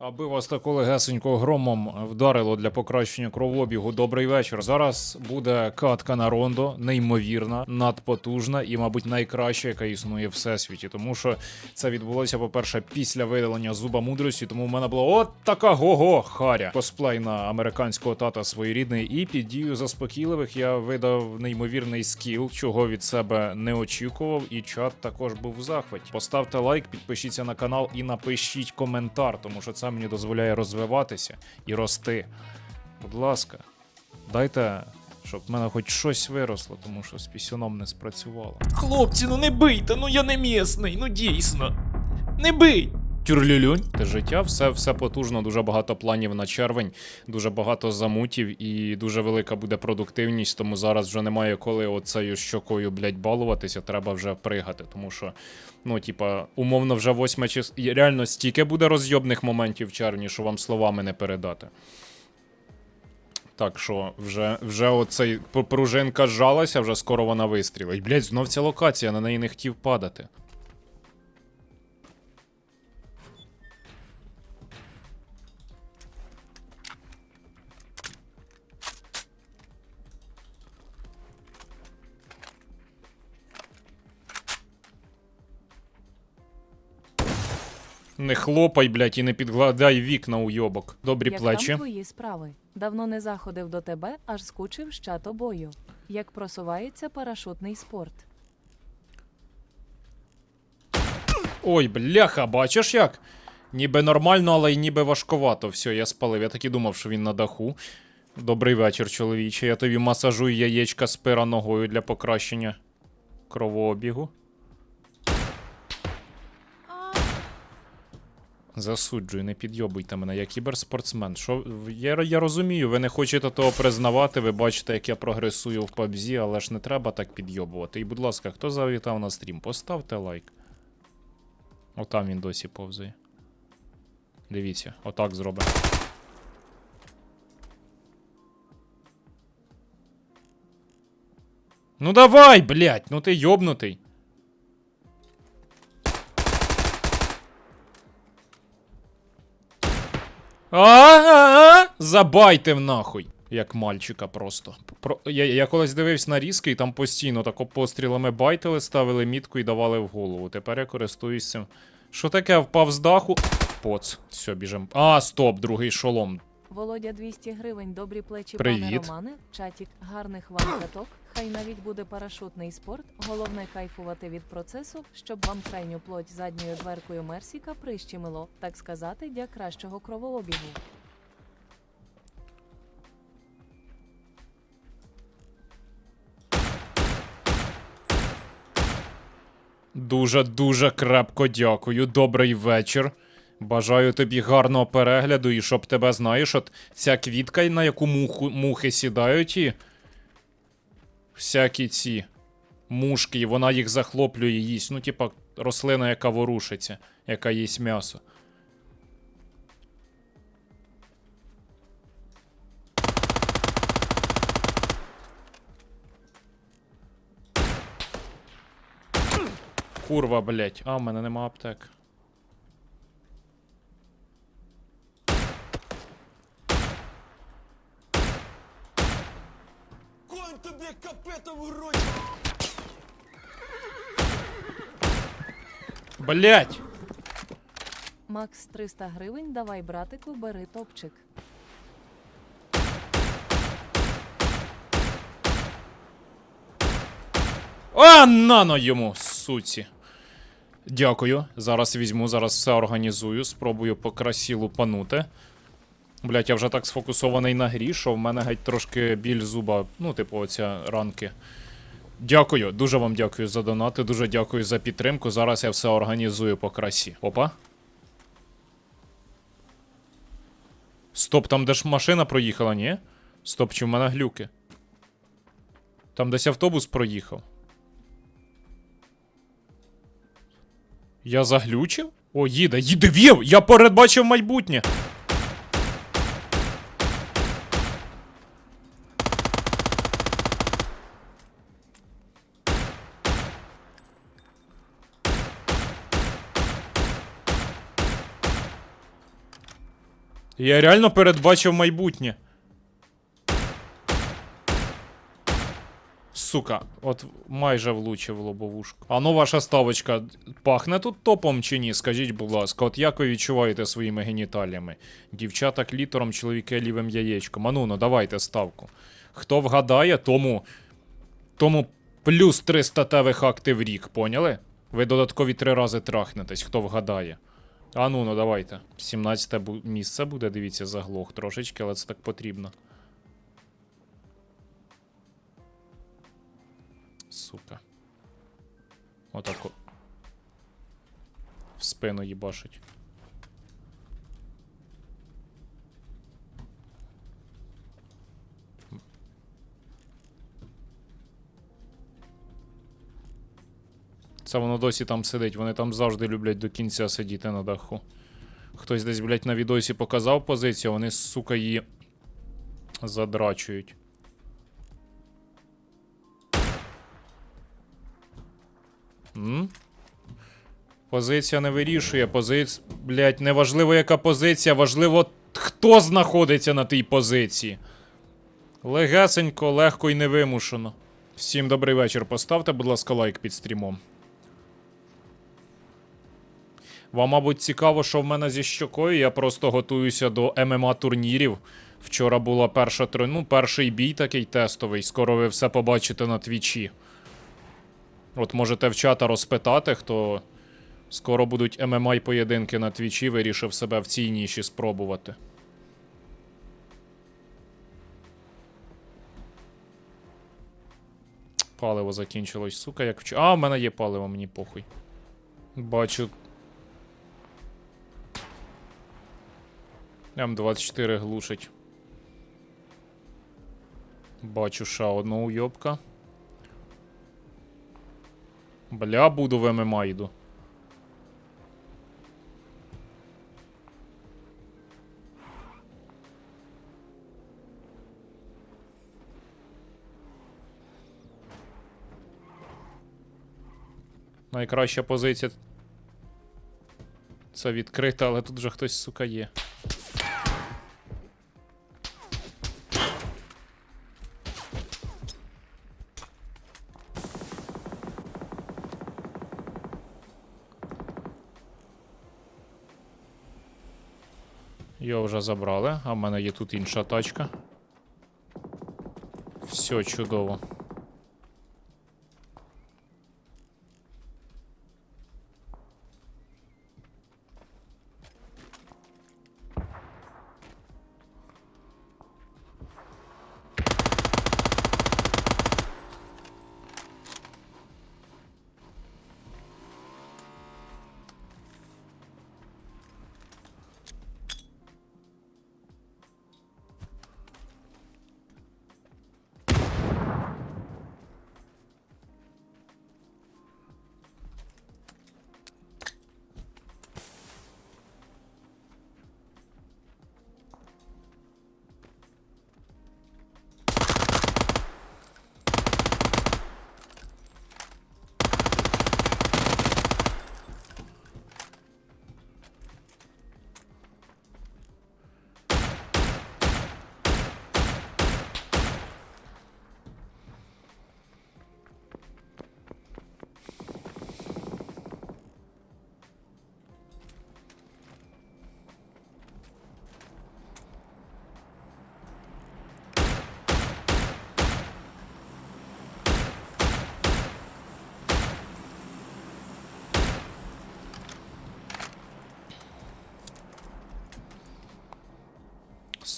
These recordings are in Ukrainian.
Аби вас тако легесенько громом вдарило для покращення кровообігу. Добрий вечір. Зараз буде катка на рондо, неймовірна, надпотужна і, мабуть, найкраща, яка існує в всесвіті. Тому що це відбулося, по-перше, після видалення зуба мудрості. Тому в мене була от така го-го харя. Косплей на американського тата своєрідний. І під дію заспокійливих я видав неймовірний скіл, чого від себе не очікував. І чат також був в захваті. Поставте лайк, підпишіться на канал і напишіть коментар, тому що це мені дозволяє розвиватися і рости. Будь ласка, дайте, щоб в мене хоч щось виросло, тому що з пісюном не спрацювало. Хлопці, ну не бийте, ну я не місний, ну дійсно. Не бий! Тюрлюлюнь. Те життя, все, все потужно, дуже багато планів на червень, дуже багато замутів і дуже велика буде продуктивність, тому зараз вже немає коли оцею щокою, блядь, балуватися, треба вже пригати, тому що, ну, типа, умовно, вже восьме чис... і Реально стільки буде розйобних моментів в червні, що вам словами не передати. Так що вже, вже оцей пружинка зжалася, вже скоро вона вистрілить. Блять, знов ця локація, на неї не хотів падати. Не хлопай, блядь, і не підгладай вікна уйобок. Добрі Як плечі. там твої справи? Давно не заходив до тебе, аж скучив ще тобою. Як просувається парашутний спорт? Ой, бляха, бачиш як? Ніби нормально, але й ніби важковато. Все, я спалив. Я так і думав, що він на даху. Добрий вечір, чоловіче. Я тобі масажую яєчка з пера ногою для покращення кровообігу. Засуджую, не підйобуйте мене, я кіберспортсмен. Що я, я розумію, ви не хочете того признавати, ви бачите, як я прогресую в PUBG, але ж не треба так підйобувати. І, будь ласка, хто завітав на стрім, поставте лайк. Отам він досі повзає. Дивіться, отак зробимо. Ну давай, блядь, ну ти йобнутий. А-а-а! Забайте в нахуй. Як мальчика просто. Про... Я, я колись дивився на різки, і там постійно тако пострілами байтили, ставили мітку і давали в голову. Тепер я користуюся. Що таке, впав з даху? Поц. Все, біжим. А, стоп, другий шолом. Володя 200 гривень, добрі плечі, Привіт. пане Романе. Чатік, гарних вам каток. Хай навіть буде парашутний спорт. Головне кайфувати від процесу, щоб вам крайню плоть задньою дверкою Мерсіка прищемило, так сказати, для кращого кровообігу. Дуже-дуже крепко дякую. Добрий вечір. Бажаю тобі гарного перегляду і щоб тебе, знаєш, от ця квітка, на яку муху, мухи сідають і. Всякі ці мушки, і вона їх захоплює і їсть. Ну, типа, рослина, яка ворушиться, яка їсть м'ясо. Курва, блять. А, в мене нема аптек. Конь тобі капета в роті! Блять! Макс 300 гривень, давай, братику, бери топчик. А, нано йому, суці. Дякую. Зараз візьму, зараз все організую. Спробую по красі лупанути. Блять, я вже так сфокусований на грі, що в мене геть трошки біль зуба. Ну, типу, оця ранки. Дякую, дуже вам дякую за донати, дуже дякую за підтримку. Зараз я все організую по красі. Опа. Стоп, там де ж машина проїхала, ні? Стоп, чи в мене глюки? Там десь автобус проїхав. Я заглючив? О, їде, їде вів! Я передбачив майбутнє. Я реально передбачив майбутнє. Сука, от майже влучив лобовушку. А ну ваша ставочка пахне тут топом чи ні? Скажіть, будь ласка, от як ви відчуваєте своїми геніталіями? Дівчата клітором, чоловіки лівим яєчком. А ну, давайте ставку. Хто вгадає, тому. Тому плюс 3 статевих акти в рік, поняли? Ви додаткові три рази трахнетесь, хто вгадає. А ну, ну давайте. 17 бу- місце буде, дивіться, заглох трошечки, але це так потрібно. Сука. Отако. В спину їбашить. Це воно досі там сидить. Вони там завжди люблять до кінця сидіти на даху. Хтось десь, блядь, на відосі показав позицію, вони, сука, її задрачують. М? Позиція не вирішує. Позиція. Блять, не важливо, яка позиція, важливо, хто знаходиться на тій позиції. Легесенько, легко і невимушено. Всім добрий вечір. Поставте, будь ласка, лайк під стрімом. Вам, мабуть, цікаво, що в мене зі щокою. Я просто готуюся до ММА турнірів. Вчора була перша три- ну, перший бій такий тестовий. Скоро ви все побачите на твічі. От можете в чата розпитати, хто скоро будуть ММА й поєдинки на твічі, вирішив себе в цій ніші спробувати. Паливо закінчилось, сука, як вчора. А, в мене є паливо, мені похуй. Бачу. М24 глушить. Бачу ще одного уйобка. Бля, буду в ММА йду. Найкраща позиція. Це відкрита, але тут вже хтось, сука, є. Вже забрали, а в мене є тут інша тачка. Все чудово.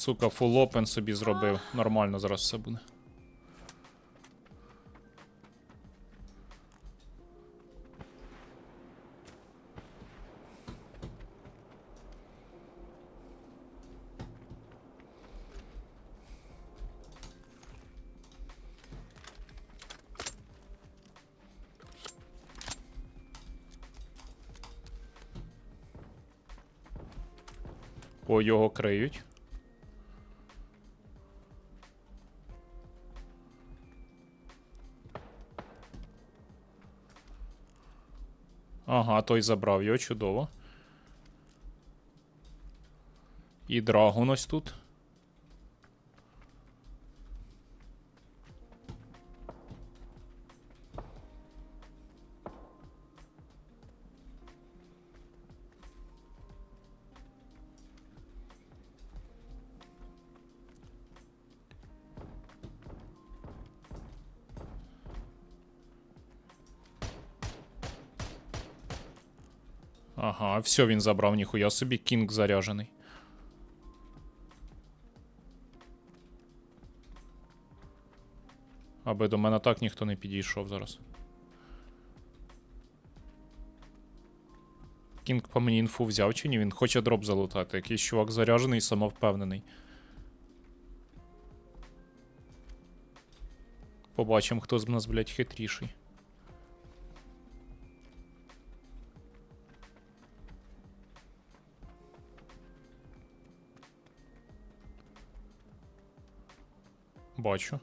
Сука, фул опен собі зробив. Нормально зараз все буде. Його криють. Ага, той забрав його, чудово. І драгун ось тут. Ага, все, він забрав, ніхуя собі, кінг заряжений. Аби до мене так ніхто не підійшов зараз. Кінг по мені інфу взяв чи ні? Він хоче дроп залутати. Якийсь чувак заряжений і самовпевнений. Побачимо, хто з нас, блядь, хитріший. Бачу.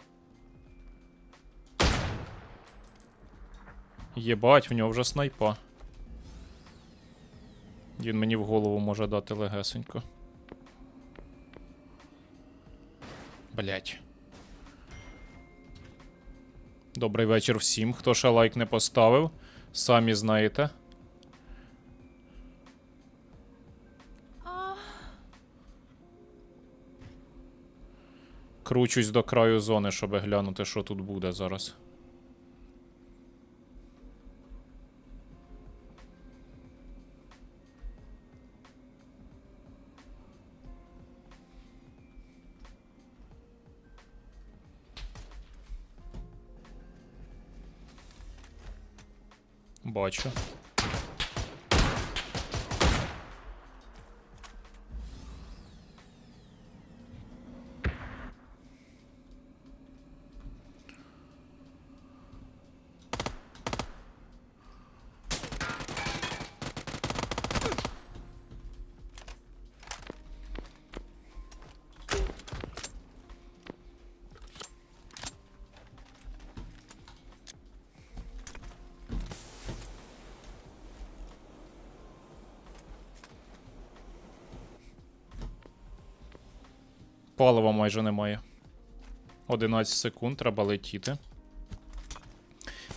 Єбать, в нього вже снайпа. Він мені в голову може дати легесенько. Блять. Добрий вечір всім. Хто ще лайк не поставив, самі знаєте. Кручусь до краю зони, щоб глянути, що тут буде зараз. Бачу. Палива майже немає. 11 секунд, треба летіти.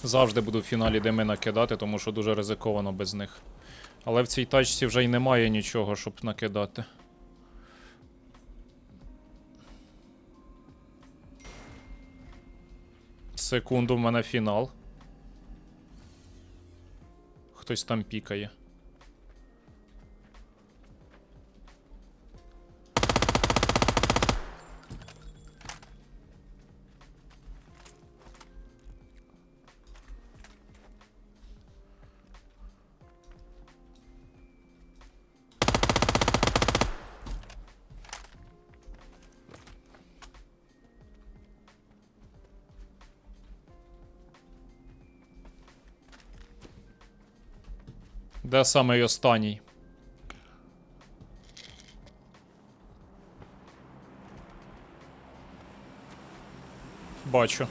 Завжди буду в фіналі дими накидати, тому що дуже ризиковано без них. Але в цій тачці вже й немає нічого, щоб накидати. Секунду, в мене фінал. Хтось там пікає. Де саме останній? Бачу.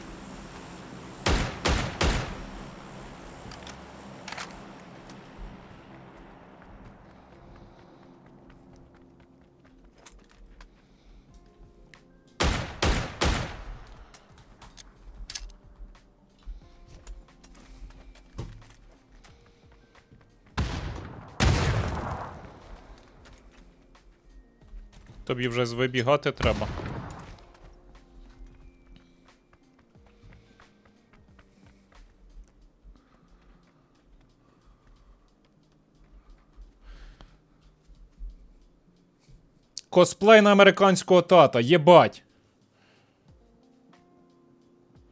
Тобі вже вибігати треба. Косплей на американського тата, єбать.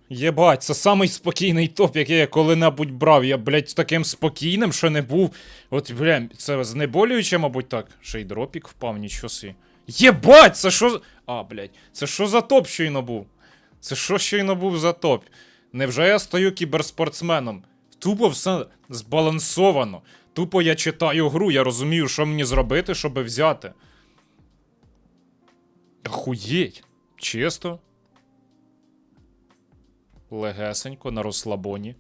Єбать, це самий спокійний топ, який я коли-небудь брав. Я, блядь, таким спокійним, що не був. От, бля, це знеболююче, мабуть, так. Ще й дропік впав, нічого сі. Єбать, це що. А, блядь, це що за топ щойно був? Це що щойно був за топ? Невже я стаю кіберспортсменом? Тупо все збалансовано. Тупо я читаю гру, я розумію, що мені зробити, щоб взяти. Охуєть. Чисто. Легесенько на розслабоні.